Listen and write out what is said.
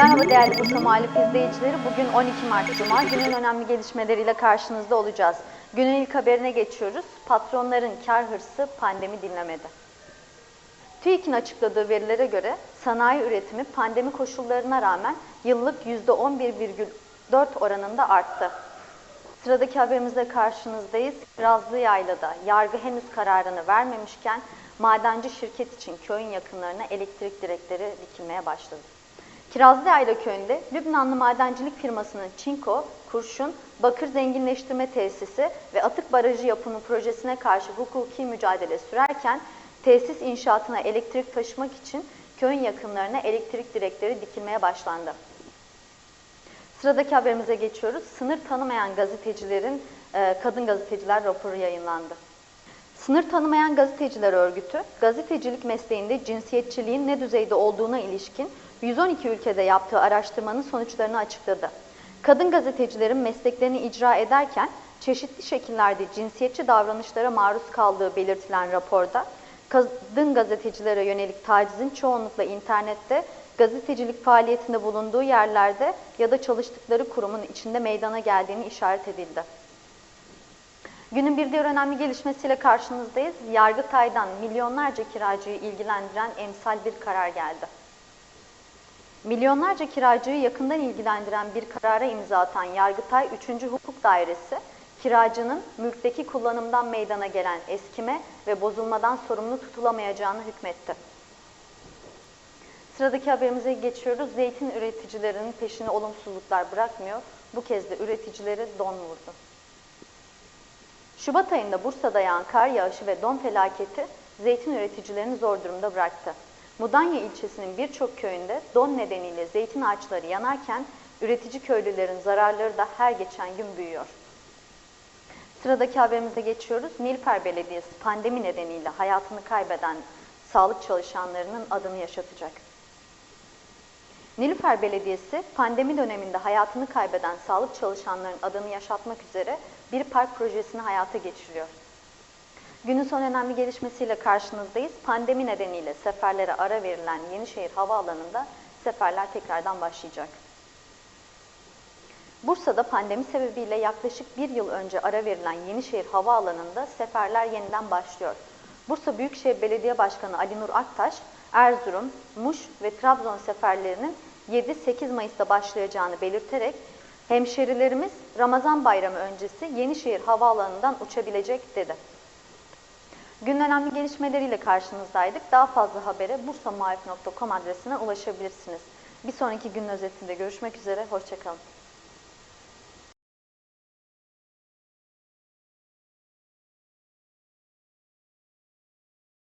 Merhaba değerli Bursa Muhalif izleyicileri. Bugün 12 Mart Cuma. Günün önemli gelişmeleriyle karşınızda olacağız. Günün ilk haberine geçiyoruz. Patronların kar hırsı pandemi dinlemedi. TÜİK'in açıkladığı verilere göre sanayi üretimi pandemi koşullarına rağmen yıllık %11,4 oranında arttı. Sıradaki haberimizle karşınızdayız. Razlı Yayla'da yargı henüz kararını vermemişken madenci şirket için köyün yakınlarına elektrik direkleri dikilmeye başladı. Kirazlıyayla köyünde Lübnanlı madencilik firmasının Çinko, Kurşun, Bakır Zenginleştirme Tesisi ve Atık Barajı yapımı projesine karşı hukuki mücadele sürerken tesis inşaatına elektrik taşımak için köyün yakınlarına elektrik direkleri dikilmeye başlandı. Sıradaki haberimize geçiyoruz. Sınır tanımayan gazetecilerin e, kadın gazeteciler raporu yayınlandı. Sınır Tanımayan Gazeteciler Örgütü, gazetecilik mesleğinde cinsiyetçiliğin ne düzeyde olduğuna ilişkin 112 ülkede yaptığı araştırmanın sonuçlarını açıkladı. Kadın gazetecilerin mesleklerini icra ederken çeşitli şekillerde cinsiyetçi davranışlara maruz kaldığı belirtilen raporda, kadın gazetecilere yönelik tacizin çoğunlukla internette, gazetecilik faaliyetinde bulunduğu yerlerde ya da çalıştıkları kurumun içinde meydana geldiğini işaret edildi. Günün bir diğer önemli gelişmesiyle karşınızdayız. Yargıtay'dan milyonlarca kiracıyı ilgilendiren emsal bir karar geldi. Milyonlarca kiracıyı yakından ilgilendiren bir karara imza atan Yargıtay 3. Hukuk Dairesi, kiracının mülkteki kullanımdan meydana gelen eskime ve bozulmadan sorumlu tutulamayacağını hükmetti. Sıradaki haberimize geçiyoruz. Zeytin üreticilerinin peşini olumsuzluklar bırakmıyor. Bu kez de üreticileri don vurdu. Şubat ayında Bursa'da yağan kar yağışı ve don felaketi zeytin üreticilerini zor durumda bıraktı. Mudanya ilçesinin birçok köyünde don nedeniyle zeytin ağaçları yanarken üretici köylülerin zararları da her geçen gün büyüyor. Sıradaki haberimize geçiyoruz. Nilüfer Belediyesi pandemi nedeniyle hayatını kaybeden sağlık çalışanlarının adını yaşatacak. Nilüfer Belediyesi pandemi döneminde hayatını kaybeden sağlık çalışanların adını yaşatmak üzere bir park projesini hayata geçiriyor. Günün son önemli gelişmesiyle karşınızdayız. Pandemi nedeniyle seferlere ara verilen Yenişehir Havaalanı'nda seferler tekrardan başlayacak. Bursa'da pandemi sebebiyle yaklaşık bir yıl önce ara verilen Yenişehir Havaalanı'nda seferler yeniden başlıyor. Bursa Büyükşehir Belediye Başkanı Ali Nur Aktaş, Erzurum, Muş ve Trabzon seferlerinin 7-8 Mayıs'ta başlayacağını belirterek hemşerilerimiz Ramazan bayramı öncesi Yenişehir Havaalanı'ndan uçabilecek dedi. Günün önemli gelişmeleriyle karşınızdaydık. Daha fazla habere bursamuhalif.com adresine ulaşabilirsiniz. Bir sonraki günün özetinde görüşmek üzere, hoşçakalın.